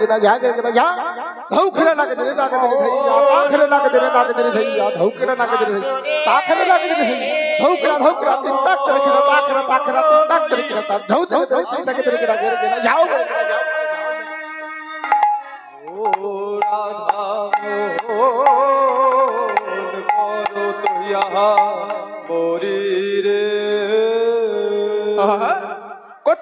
गिना जा गिना जा धौ खेला लाग दे लाग दे भैया ता खेला लाग दे लाग दे भैया धौ खेला लाग दे ता खेला लाग दे भैया धौ खेला धौ खेला तीन तक कर खेला ता खेला ता खेला तीन तक कर खेला ता धौ धौ धौ तीन तक कर खेला गिना गिना जाओ ओ राधा मोहन करो तो यहाँ मोरी रे।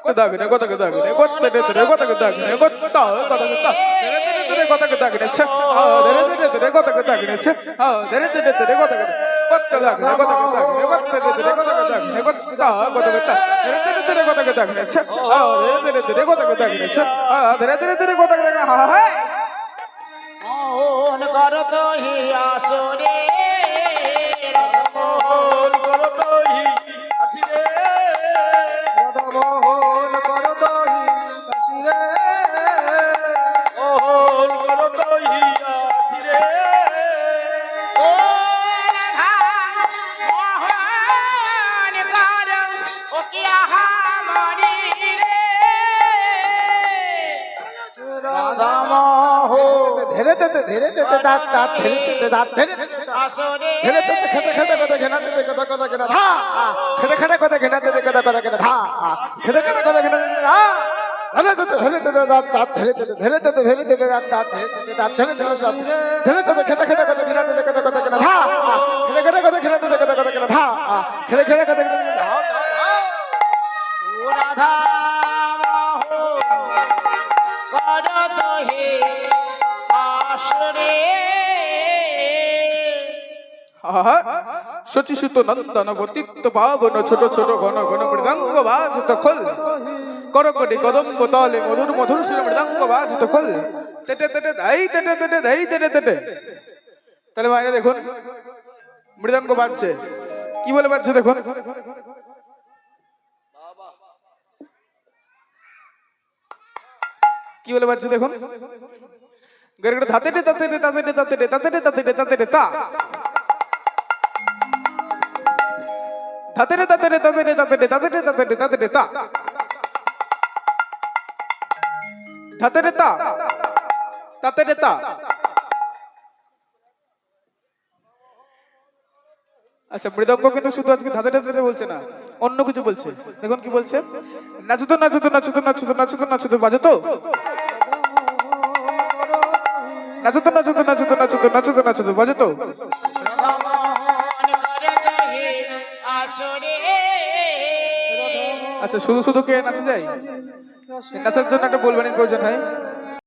গত্তে দাগনে গতকে দাগনে গত্তে দেতরে গতকে দাগনে গত্তা গতকে দাগনে দেরে দেরে গতকে দাগনে ছ আ দেরে দেরে দেরে গতকে দাগনে ছ আ দেরে দেরে দেরে গতকে গত্তে দাগনে গতকে দাগনে গত্তে দেরে গতকে দাগনে গত্তা গতকে দেরে দেরে দেরে গতকে দাগনে ছ আ দেরে দেরে দেরে গতকে দাগনে ছ আ দেরে দেরে দেরে গতকে দাগনে হা হা ও অনকরত হি আসরে ধীরে ধীরে ধীরে ধীরে দাঁত দাঁত ধীরে ধীরে দাঁত ধীরে ধীরে ধীরে খেতে খেতে কথা ঘেনা দিতে কথা কথা ঘেনা ধা খেতে খেতে কথা ঘেনা দিতে কথা কথা ঘেনা ধা খেতে খেতে কথা ঘেনা দিতে ধা ধীরে ধীরে ধীরে ধীরে দাঁত দাঁত ধীরে ধীরে ধীরে ধীরে ধীরে ধীরে দাঁত দাঁত ধীরে ধীরে দাঁত ধীরে ধীরে দাঁত ধীরে ধীরে খেতে খেতে কথা ঘেনা দিতে কথা কথা ঘেনা ধা খেতে খেতে কথা ঘেনা দিতে কথা কথা ঘেনা ধা খেতে খেতে কথা ঘেনা দিতে ধা ও রাধা করত হে আসরে। আহা শচী সুত নন্দন পতিত্ব পাবন, ছোট ছোট ঘন ঘন মৃদঙ্গ বাজিত খোল। করকটি কদম্ব তলে মধুর মধুর সুর মৃদঙ্গ বাজিত খোল। তেটে তেটে দাই, তেটে তেটে দাই, তেটে তেটে। তাহলে বাইরে দেখুন, মৃদঙ্গ বাজছে। কি বলে বাজছে দেখুন? কি বলে বাজছে দেখুন আচ্ছা মৃদঙ্গ কিন্তু শুধু আজকে ধাতে ধাতে বলছে না অন্য কিছু বলছে দেখুন কি বলছে নাচতো নাচতো নাচতো নাচতো নাচতো নাচতো বাজতো নাচতো নাচতো নাচতো নাচতো নাচতো নাচতো বাজতো আচ্ছা শুধু শুধু কে নাচে যায় নাচার জন্য একটা বলবেন প্রয়োজন হয়